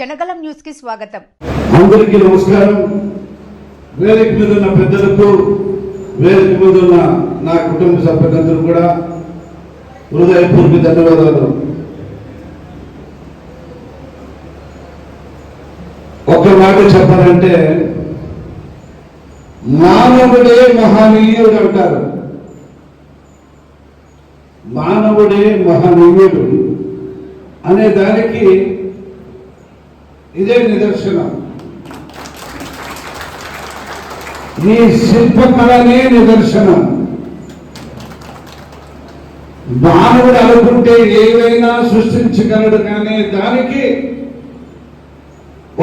జనగలం న్యూస్కి స్వాగతం. అందరికీ నమస్కారం. వేదిక మీద ఉన్న పెద్దలకు వేదిక మీద ఉన్న నా కుటుంబ సభ్యులందరూ కూడా హృదయపూర్వక ధన్యవాదాలు. ఒక మాట చెప్పాలంటే మానవుడే మహనీయుడు అంటారు. మానవుడే మహనీయుడు అనే దానికి ఇదే నిదర్శనం. నీ శిల్పకళనే నిదర్శనం. మానవుడు అనుకుంటే ఏదైనా సృష్టించగలడు కానీ దానికి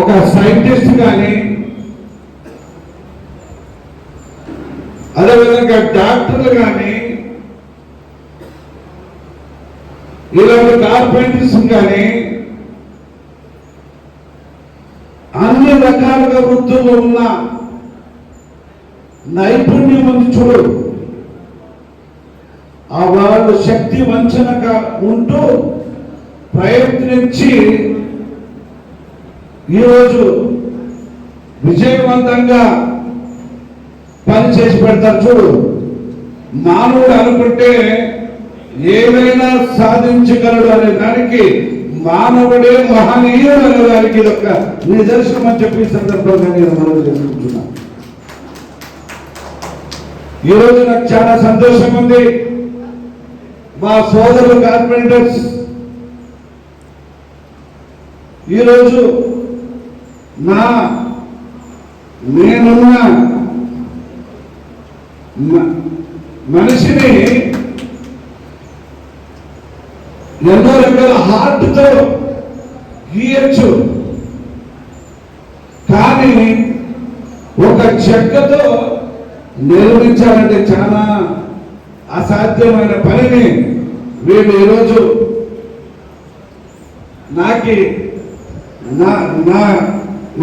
ఒక సైంటిస్ట్ కానీ అదేవిధంగా డాక్టర్లు కానీ ఇలాంటి కార్పెంటర్స్ కానీ అన్ని రకాలుగా వృత్తులు ఉన్న నైపుణ్యం ఉంది చూడు. ఆ వాళ్ళు శక్తి వంచనగా ఉంటూ ప్రయత్నించి ఈరోజు విజయవంతంగా పని చేసి పెడతారు చూడు. మానవుడు అనుకుంటే ఏమైనా సాధించగలడు అనే దానికి మానవుడే మహనీయుడు అనే దానికి ఇది ఒక నిదర్శనం అని చెప్పి ఈ సందర్భంగా నేను మనవి చేసుకుంటున్నా ఈరోజు నాకు చాలా సంతోషం ఉంది. మా సోదరులు కార్పెంటర్స్ ఈరోజు నా నేనున్న మనిషిని ఎన్నో రకాల హార్ట్తో గీయచ్చు. కానీ ఒక చెక్కతో నిర్మించాలంటే చాలా అసాధ్యమైన పనిని వీళ్ళు ఈరోజు నాకి నా నా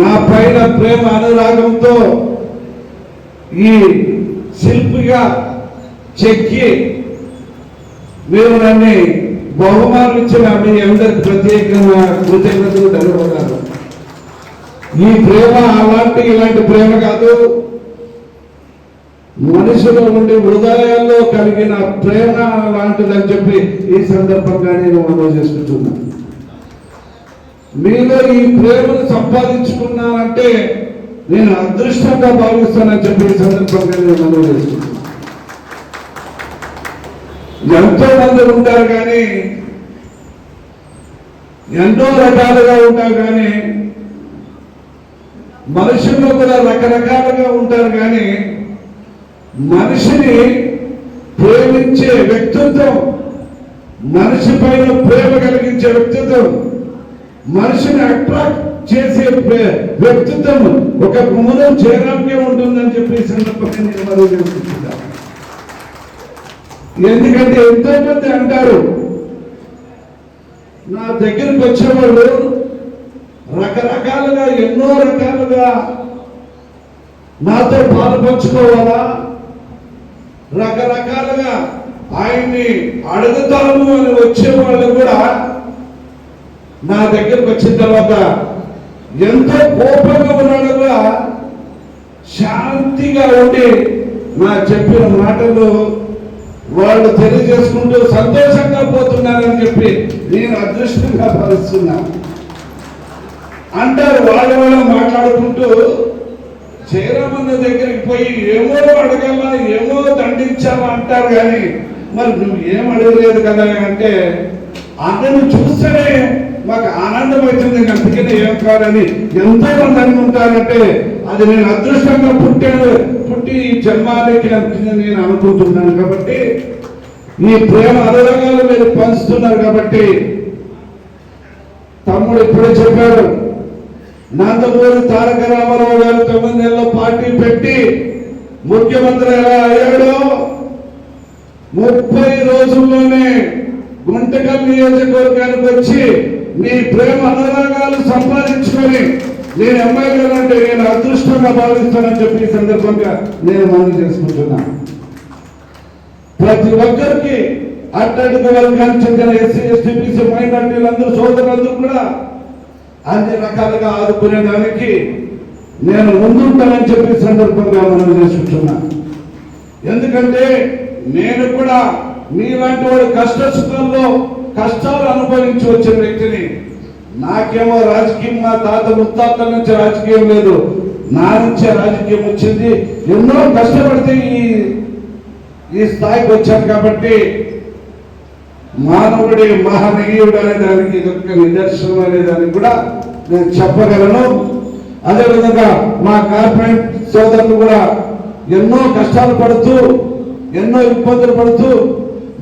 నా పైన ప్రేమ అనురాగంతో ఈ శిల్పిగా చెక్కి మీరు నన్ను బహుమానులు ఇచ్చిన మీ అందరికి ప్రత్యేకంగా కృతజ్ఞతలు ధన్యవాదాలు ఈ ప్రేమ అలాంటి ఇలాంటి ప్రేమ కాదు. మనుషుల నుండి హృదయాల్లో కలిగిన ప్రేమ లాంటిదని చెప్పి ఈ సందర్భంగా నేను మనం చేసుకుంటున్నాను మీలో ఈ ప్రేమను సంపాదించుకున్నానంటే నేను అదృష్టంగా భావిస్తానని చెప్పి ఈ సందర్భంగా నేను మనం చేసుకుంటున్నాను ఎంతో మంది ఉంటారు కానీ ఎంతో రకాలుగా ఉంటారు కానీ మనుషుల్లో కూడా రకరకాలుగా ఉంటారు కానీ మనిషిని ప్రేమించే వ్యక్తిత్వం మనిషి పైన ప్రేమ కలిగించే వ్యక్తిత్వం మనిషిని అట్రాక్ట్ చేసే వ్యక్తిత్వం ఒక గుమ్మలో చేరాకే ఉంటుందని చెప్పి సందర్భంగా నేను మరో ఎందుకంటే ఎంతో మంది అంటారు నా దగ్గరకు వచ్చేవాళ్ళు రకరకాలుగా ఎన్నో రకాలుగా నాతో పాల్పంచుకోవాలా రకరకాలుగా ఆయన్ని అడుగుతాము అని వచ్చేవాళ్ళు కూడా నా దగ్గరకు వచ్చిన తర్వాత ఎంతో కోపంగా ఉన్నాడు కూడా శాంతిగా ఉండి నా చెప్పిన మాటలు వాళ్ళు తెలియజేసుకుంటూ సంతోషంగా పోతున్నారని చెప్పి నేను అదృష్టంగా భావిస్తున్నా. అంటారు వాళ్ళ వాళ్ళ మాట్లాడుకుంటూ జయరామన్న దగ్గరికి పోయి ఏమో అడగాలా ఏమో దండించాలా అంటారు కానీ మరి నువ్వు ఏం అడగలేదు కదా? అంటే అన్నను చూస్తేనే మాకు ఆనందం అవుతుంది అందుకనే ఏం కాదని ఎంతో మంది అనుకుంటారంటే అది నేను అదృష్టంగా పుట్టాను. పుట్టి ఈ జన్మానికి నేను అనుకుంటున్నాను కాబట్టి మీ ప్రేమ అనురాగాలు మీరు పంచుతున్నారు కాబట్టి తమ్ముడు ఇప్పుడే చెప్పారు నందమూరి తారక రామారావు గారు తొమ్మిది నెలల పార్టీ పెట్టి ముఖ్యమంత్రి ఎలా అయ్యాడో ముప్పై రోజుల్లోనే గుంటకల్ నియోజకవర్గానికి వచ్చి మీ ప్రేమ అనురాగాలు సంపాదించుకొని నేను ఎమ్మెల్యే నేను అదృష్టంగా భావిస్తానని చెప్పి ఈ సందర్భంగా నేను మనం చేసుకుంటున్నాను ప్రతి ఒక్కరికి అట్టడుగు వర్గానికి చెందిన ఎస్సీ ఎస్టీ బీసీ మైనార్టీలందరూ సోదరులందరూ కూడా అన్ని రకాలుగా ఆదుకునేదానికి నేను ముందుంటానని చెప్పి సందర్భంగా మనం చేసుకుంటున్నా ఎందుకంటే నేను కూడా మీలాంటి వాడు కష్ట సుఖంలో కష్టాలు అనుభవించి వచ్చిన వ్యక్తిని నాకేమో రాజకీయం మా తాత ముత్తాతల నుంచి రాజకీయం లేదు. నా నుంచే రాజకీయం వచ్చింది. ఎన్నో కష్టపడితే ఈ ఈ స్థాయికి వచ్చాను కాబట్టి మానవుడి మహనీయుడు అనే దానికి ఇదొక నిదర్శనం అనే దానికి కూడా నేను చెప్పగలను. అదేవిధంగా మా కార్పొరేట్ సోదరులు కూడా ఎన్నో కష్టాలు పడుతూ ఎన్నో ఇబ్బందులు పడుతూ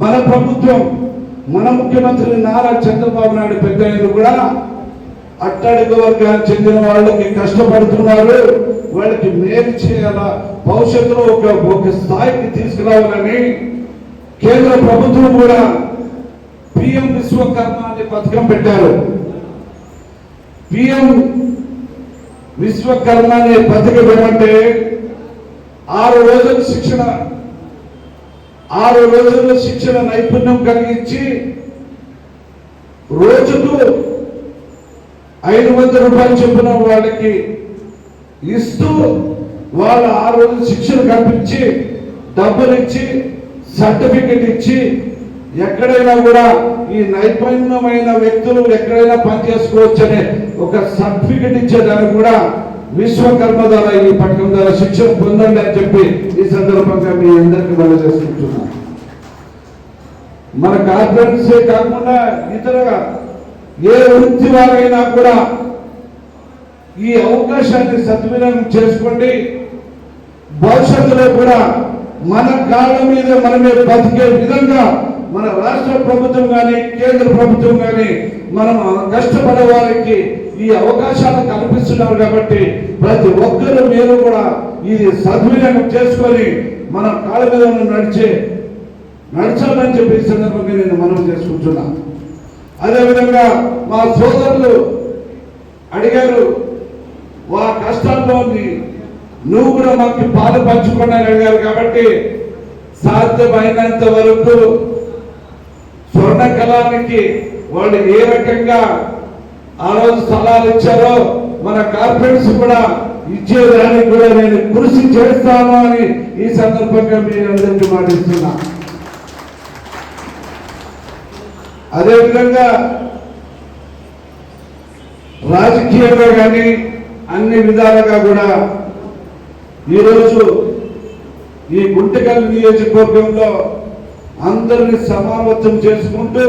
మన ప్రభుత్వం మన ముఖ్యమంత్రి నారా చంద్రబాబు నాయుడు పెద్ద కూడా అట్టడుగు వర్గానికి చెందిన వాళ్ళకి కష్టపడుతున్నారు. వాళ్ళకి మేలు చేయాలా? భవిష్యత్తులో ఒక ఒక స్థాయికి తీసుకురావాలని కేంద్ర ప్రభుత్వం కూడా పిఎం విశ్వకర్మ అనే పథకం పెట్టారు. పిఎం విశ్వకర్మ అనే పథకం ఏమంటే ఆరు రోజుల శిక్షణ ఆరు రోజుల శిక్షణ నైపుణ్యం కలిగించి రోజుకు ఐదు వందల రూపాయలు చొప్పున వాళ్ళకి ఇస్తూ వాళ్ళ ఆ రోజు శిక్షణ కల్పించి డబ్బులు ఇచ్చి సర్టిఫికెట్ ఇచ్చి ఎక్కడైనా కూడా ఈ నైపుణ్యమైన వ్యక్తులు ఎక్కడైనా పనిచేసుకోవచ్చు అనే ఒక సర్టిఫికెట్ ఇచ్చేదానికి కూడా విశ్వకర్మ ద్వారా ఈ పట్టణం ద్వారా శిక్షణ పొందండి అని చెప్పి ఈ సందర్భంగా మీ అందరికీ మనం చేసుకుంటున్నాం మన కార్పొరేట్సే కాకుండా ఇతర ఏ వృత్తి వారైనా కూడా ఈ అవకాశాన్ని సద్వినియోగం చేసుకోండి. భవిష్యత్తులో కూడా మన కాళ్ళ మీద మనమే బతికే విధంగా మన రాష్ట్ర ప్రభుత్వం కానీ కేంద్ర ప్రభుత్వం కానీ మనం కష్టపడే వారికి ఈ అవకాశాలు కల్పిస్తున్నారు కాబట్టి ప్రతి ఒక్కరు మీరు కూడా ఇది సద్వినియోగం చేసుకొని మన కాళ్ళ మీద నడిచే నడచాలని చెప్పి సందర్భంగా నేను మనం చేసుకుంటున్నా. అదేవిధంగా మా సోదరులు అడిగారు వా కష్టంలో నువ్వు కూడా మాకు పాలు పంచుకోండి అడిగారు కాబట్టి సాధ్యమైనంత వరకు స్వర్ణ కళానికి వాళ్ళు ఏ రకంగా ఆ రోజు స్థలాలు ఇచ్చారో మన కార్పొరేట్స్ కూడా ఇచ్చేదానికి కూడా నేను కృషి చేస్తాను అని ఈ సందర్భంగా మీ అందరికీ మాటిస్తున్నా. అదేవిధంగా రాజకీయంగా కానీ అన్ని విధాలుగా కూడా ఈరోజు ఈ గుంటకల్ నియోజకవర్గంలో అందరిని సమావేశం చేసుకుంటూ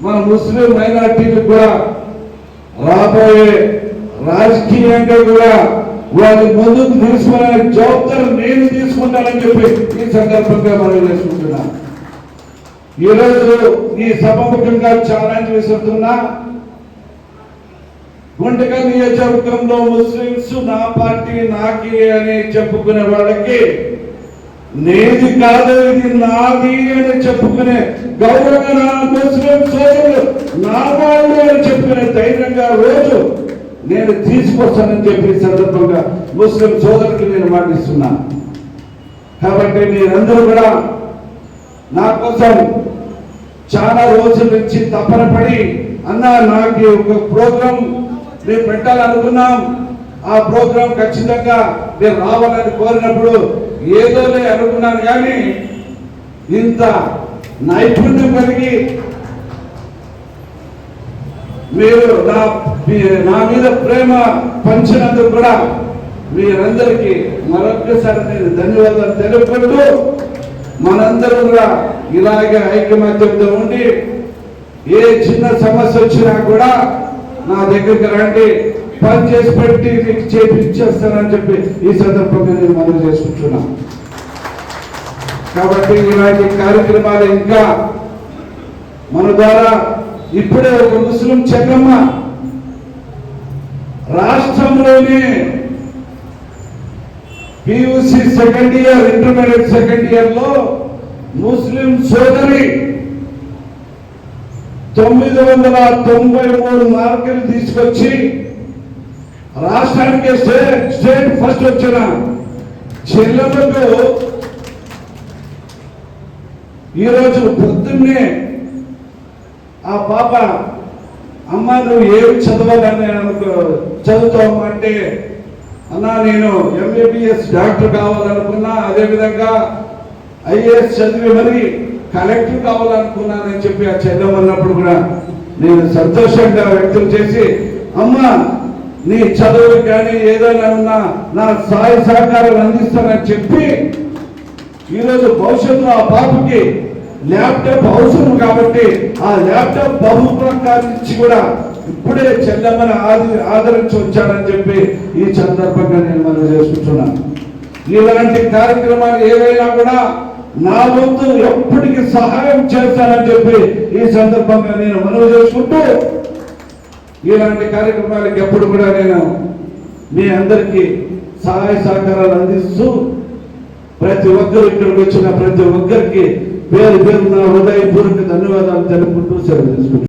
మన ముస్లిం మైనార్టీలకు కూడా రాబోయే రాజకీయంగా కూడా వారి ముందుకు తీసుకునే జవాబారు నేను తీసుకుంటానని చెప్పి ఈ సందర్భంగా మనం చేసుకుంటున్నాను ఈరోజు ఈ సభముఖంగా ఛాలెంజ్ విసురుతున్నా గుంటక నియోజకవర్గంలో ముస్లింస్ నా పార్టీ నాకే అని చెప్పుకునే వాళ్ళకి నేది కాదు ఇది నాది అని చెప్పుకునే గౌరవంగా నా ముస్లిం సోదరులు నా వాళ్ళు అని చెప్పుకునే ధైర్యంగా రోజు నేను తీసుకొస్తానని చెప్పి సందర్భంగా ముస్లిం సోదరులకు నేను మాటిస్తున్నాను. కాబట్టి మీరందరూ కూడా నా కోసం చాలా రోజుల నుంచి తపన పడి అన్న నాకు ఒక ప్రోగ్రాం మేము పెట్టాలనుకున్నాం. ఆ ప్రోగ్రాం ఖచ్చితంగా నేను రావాలని కోరినప్పుడు ఏదోలే అనుకున్నాను కానీ ఇంత నైపుణ్యం కలిగి మీరు నా నా మీద ప్రేమ పంచినందుకు కూడా మీరందరికీ మరొకసారి నేను ధన్యవాదాలు తెలుపుకుంటూ మనందరం కూడా ఇలాగే ఐక్యమత్యంతో ఉండి ఏ చిన్న సమస్య వచ్చినా కూడా నా దగ్గరికి రండి. పని చేసి పెట్టి మీకు చేపించేస్తానని చెప్పి ఈ సందర్భంగా నేను మనవి చేసుకుంటున్నా. కాబట్టి ఇలాంటి కార్యక్రమాలు ఇంకా మన ద్వారా ఇప్పుడే ఒక ముస్లిం చెన్నమ్మ రాష్ట్రంలోనే PUC second year intermediate second ఇయర్లో ముస్లిం సోదరి తొమ్మిది వందల తొంభై మూడు మార్కులు తీసుకొచ్చి రాష్ట్రానికి స్టేట్ స్టేట్ ఫస్ట్ వచ్చిన చెల్లెలకు ఈరోజు పొద్దున్నే ఆ పాప అమ్మ నువ్వు ఏమి చదవాలని అనుకో చదువుతావు అంటే అన్నా నేను ఎంబీబీఎస్ డాక్టర్ కావాలనుకున్నా అదేవిధంగా ఐఏఎస్ చదివి మరి కలెక్టర్ కావాలనుకున్నానని చెప్పి ఆ చెల్లెమన్నప్పుడు కూడా నేను సంతోషంగా వ్యక్తం చేసి అమ్మా నీ చదువు కానీ ఏదైనా ఉన్నా నా సహాయ సహకారం అందిస్తానని చెప్పి ఈరోజు భవిష్యత్తులో ఆ పాపకి ల్యాప్టాప్ అవసరం కాబట్టి ఆ ల్యాప్టాప్ బహుప్రకారం నుంచి కూడా ఇప్పుడే చెల్లెమ్మని ఆది ఆదరించి వచ్చాడని చెప్పి ఈ సందర్భంగా నేను మనం చేసుకుంటున్నాను ఇలాంటి కార్యక్రమాలు ఏవైనా కూడా నా వంతు ఎప్పటికీ సహాయం చేస్తానని చెప్పి ఈ సందర్భంగా నేను మనవి చేసుకుంటూ ఇలాంటి కార్యక్రమాలకు ఎప్పుడు కూడా నేను మీ అందరికీ సహాయ సహకారాలు అందిస్తూ ప్రతి ఒక్కరు ఇక్కడికి వచ్చిన ప్రతి ఒక్కరికి పేరు పేరు నా హృదయపూర్వక ధన్యవాదాలు తెలుపుకుంటూ సెలవు తీసుకుంటాను